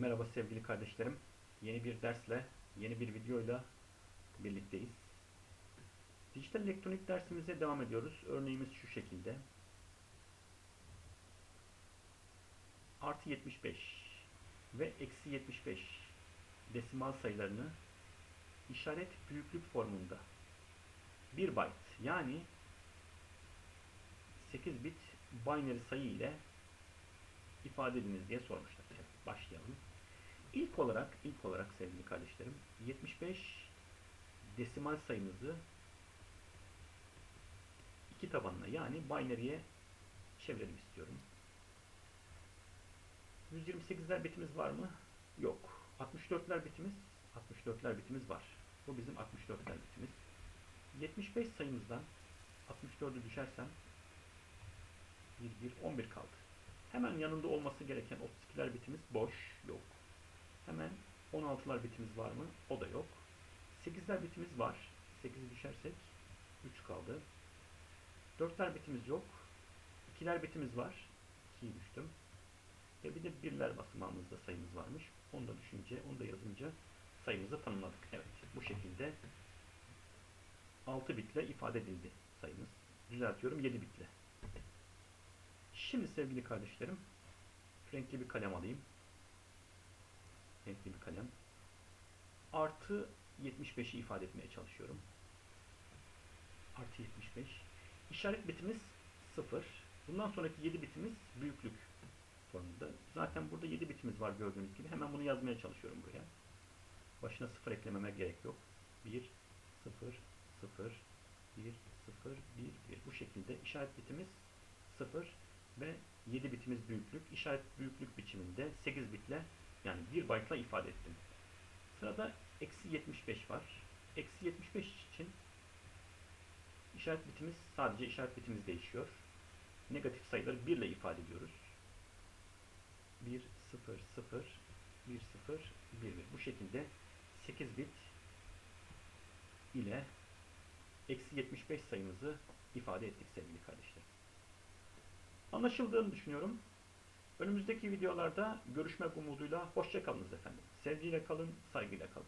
Merhaba sevgili kardeşlerim. Yeni bir dersle, yeni bir videoyla birlikteyiz. Dijital elektronik dersimize devam ediyoruz. Örneğimiz şu şekilde. Artı 75 ve eksi 75 desimal sayılarını işaret büyüklük formunda 1 byte yani 8 bit binary sayı ile ifade ediniz diye sormuşlar. Başlayalım. İlk olarak, ilk olarak sevgili kardeşlerim, 75 desimal sayımızı iki tabanına yani binary'e çevirelim istiyorum. 128'ler bitimiz var mı? Yok. 64'ler bitimiz, 64'ler bitimiz var. Bu bizim 64'ler bitimiz. 75 sayımızdan 64'ü düşersem 1, 1, 11 kaldı. Hemen yanında olması gereken 32'ler bitimiz boş, yok. Hemen 16'lar bitimiz var mı? O da yok. 8'ler bitimiz var. 8'i düşersek 3 kaldı. 4'ler bitimiz yok. 2'ler bitimiz var. 2'yi düştüm. Ve bir de birler basamağımızda sayımız varmış. Onu da düşünce, onu da yazınca sayımızı tanımladık. Evet, bu şekilde 6 bitle ifade edildi sayımız. Düzeltiyorum 7 bitle. Şimdi sevgili kardeşlerim, renkli bir kalem alayım. Renkli bir kalem. Artı 75'i ifade etmeye çalışıyorum. Artı 75. İşaret bitimiz 0. Bundan sonraki 7 bitimiz büyüklük formunda. Zaten burada 7 bitimiz var gördüğünüz gibi. Hemen bunu yazmaya çalışıyorum buraya. Başına 0 eklememe gerek yok. 1, 0, 0, 1, 0, 1, 1. Bu şekilde işaret bitimiz 0 ve 7 bitimiz büyüklük. İşaret büyüklük biçiminde 8 bitle yani 1 byte ile ifade ettim. Sırada eksi 75 var. Eksi 75 için işaret bitimiz sadece işaret bitimiz değişiyor. Negatif sayıları 1 ile ifade ediyoruz. 1, 0, 0, 1, 0, 1, 1. Bu şekilde 8 bit ile eksi 75 sayımızı ifade ettik sevgili kardeşler. Anlaşıldığını düşünüyorum. Önümüzdeki videolarda görüşmek umuduyla hoşça kalınız efendim. Sevgiyle kalın, saygıyla kalın.